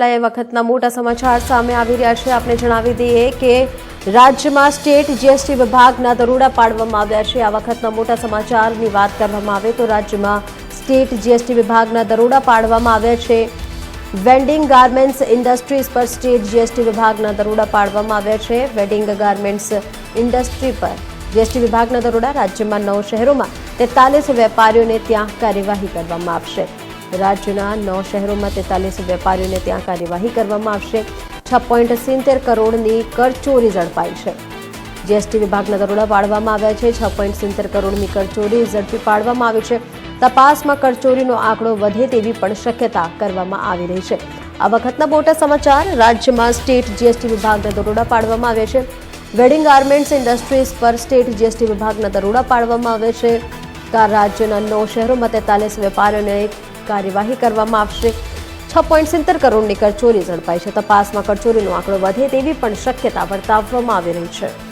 એ વખતના મોટા સમાચાર સામે આવી રહ્યા છે. આપણે જણાવી દઈએ કે રાજ્યમાં સ્ટેટ જીએસટી વિભાગના દરોડા પાડવામાં આવ્યા છે. આ વખતના મોટા સમાચારની વાત કરવામાં આવે તો રાજ્યમાં સ્ટેટ જીએસટી વિભાગના દરોડા પાડવામાં આવ્યા છે. વેન્ડિંગ ગાર્મેન્ટ્સ ઇન્ડસ્ટ્રીઝ પર સ્ટેટ જીએસટી વિભાગના દરોડા પાડવામાં આવ્યા છે. વેડિંગ ગાર્મેન્ટ્સ ઇન્ડસ્ટ્રી પર જીએસટી વિભાગના દરોડા રાજ્યમાં નવ શહેરોમાં તેતાલીસ વેપારીઓને ત્યાં કાર્યવાહી કરવામાં આવશે. રાજ્યના નવ શહેરોમાં તેતાલીસ વેપારીઓને ત્યાં કાર્યવાહી કરવામાં આવશે. છ પોઈન્ટ સિત્તેર કરોડની કરચોરી ઝડપાઈ છે. જીએસટી વિભાગના દરોડા પાડવામાં આવ્યા છે. છ પોઈન્ટ સિત્તેર કરોડની કરચોરી ઝડપી પાડવામાં આવી છે. તપાસમાં કરચોરીનો આંકડો વધે તેવી પણ શક્યતા કરવામાં આવી રહી છે. આ વખતના મોટા સમાચાર, રાજ્યમાં સ્ટેટ જીએસટી વિભાગના દરોડા પાડવામાં આવ્યા છે. વેડિંગ ગાર્મેન્ટ્સ ઇન્ડસ્ટ્રીઝ પર સ્ટેટ જીએસટી વિભાગના દરોડા પાડવામાં આવે છે. કા રાજ્યના નવ શહેરોમાં તેતાલીસ વેપારીઓને કાર્યવાહી કરવામાં આવશે. છ પોઈન્ટ સિત્તેર કરોડની કરચોરી ઝડપાઈ છે. તપાસમાં કરચોરીનો આંકડો વધે તેવી પણ શક્યતા વર્તાવવામાં આવી રહી છે.